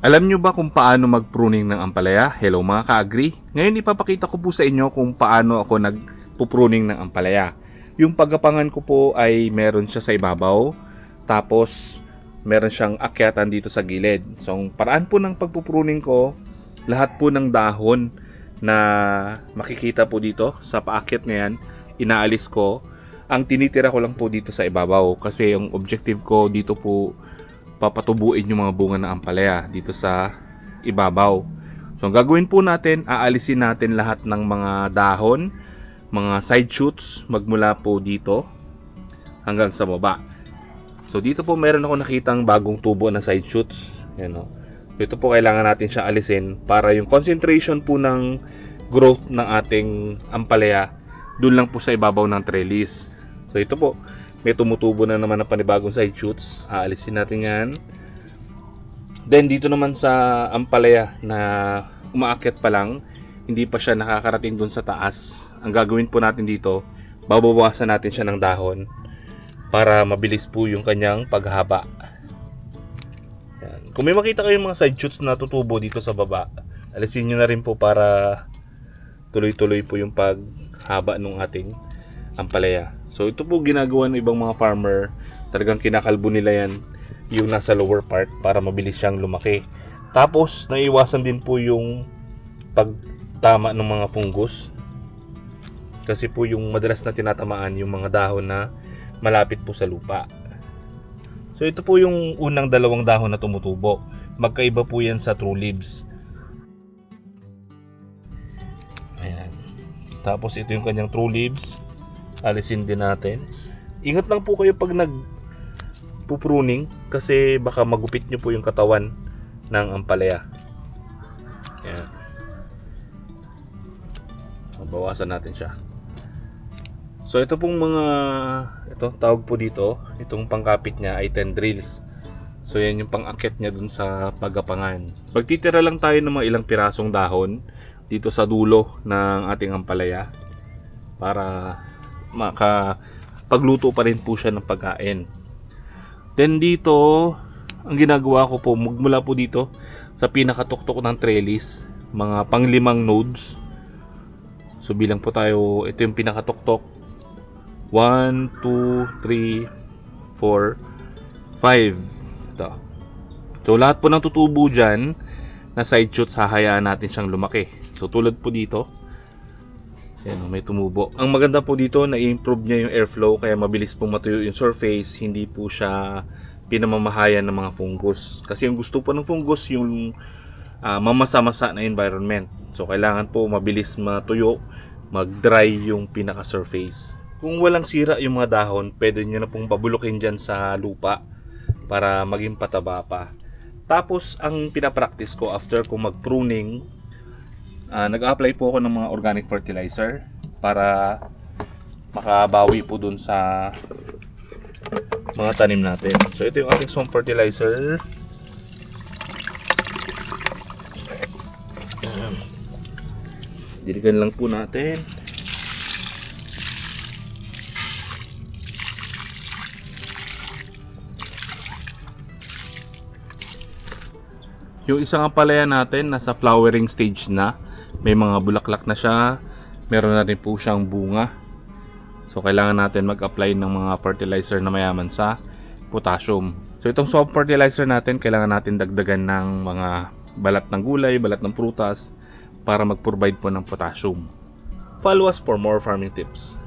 Alam nyo ba kung paano mag-pruning ng ampalaya? Hello mga ka-agree. Ngayon ipapakita ko po sa inyo kung paano ako nag-pruning ng ampalaya. Yung paggapangan ko po ay meron siya sa ibabaw, tapos meron siyang akyatan dito sa gilid. So ang paraan po ng pagpupruning ko, lahat po ng dahon na makikita po dito sa paakyat na yan, inaalis ko. Ang tinitira ko lang po dito sa ibabaw kasi yung objective ko dito po papatubuin yung mga bunga ng ampalaya dito sa ibabaw. So ang gagawin po natin, aalisin natin lahat ng mga dahon, mga side shoots magmula po dito hanggang sa baba. So dito po meron ako nakitang bagong tubo na side shoots. Yan o. Ito po kailangan natin siya alisin para yung concentration po ng growth ng ating ampalaya doon lang po sa ibabaw ng trellis. So ito po, may tumutubo na naman na panibagong side shoots. Aalisin natin yan. Then dito naman sa ampalaya na umaakyat pa lang, hindi pa siya nakakarating dun sa taas. Ang gagawin po natin dito, babawasan natin siya ng dahon para mabilis po yung kanyang paghaba. Yan. Kung may makita kayong mga side shoots na tutubo dito sa baba, alisin nyo na rin po para tuloy-tuloy po yung paghaba ng ating ampalaya. So ito po ginagawa ng ibang mga farmer, talagang kinakalbo nila yan yung nasa lower part para mabilis siyang lumaki. Tapos naiwasan din po yung pagtama ng mga fungus. Kasi po yung madalas na tinatamaan yung mga dahon na malapit po sa lupa. So ito po yung unang dalawang dahon na tumutubo. Magkaiba po yan sa true leaves. Ayan. Tapos ito yung kanyang true leaves. Alisin din natin. Ingat lang po kayo pag nag pupruning kasi baka magupit nyo po yung katawan ng ampalaya. Ayan. Bawasan natin siya. So ito pong mga ito tawag po dito, itong pangkapit niya ay tendrils. So yan yung pangakyat niya dun sa pagapangan. Magtitira lang tayo ng mga ilang pirasong dahon dito sa dulo ng ating ampalaya para maka pagluto pa rin po siya ng pagkain. Then dito, ang ginagawa ko po, mula po dito sa pinakatuktok ng trellis, mga panglimang nodes. So bilang po tayo, ito yung pinakatuktok. 1, 2, 3, 4, 5. Ito. So lahat po ng tutubo dyan, na side shoots, hahayaan natin siyang lumaki. So tulad po dito, yan, may tumubo. Ang maganda po dito, na-improve niya yung airflow kaya mabilis po matuyo yung surface, hindi po siya pinamamahayan ng mga fungus. Kasi yung gusto po ng fungus yung ah, mamasa-masa na environment. So kailangan po mabilis matuyo, mag-dry yung pinaka-surface. Kung walang sira yung mga dahon, pwede nyo na pong pabulukin dyan sa lupa para maging pataba pa. Tapos, ang pinapractice ko after ko mag-pruning, Ah, nag-apply po ako ng mga organic fertilizer para makabawi po dun sa mga tanim natin. So ito yung ating swamp fertilizer. Diligan lang po natin. Yung isang ampalaya natin nasa flowering stage na. May mga bulaklak na siya. Meron na rin po siyang bunga. So kailangan natin mag-apply ng mga fertilizer na mayaman sa potassium. So itong swamp fertilizer natin, kailangan natin dagdagan ng mga balat ng gulay, balat ng prutas para mag-provide po ng potassium. Follow us for more farming tips.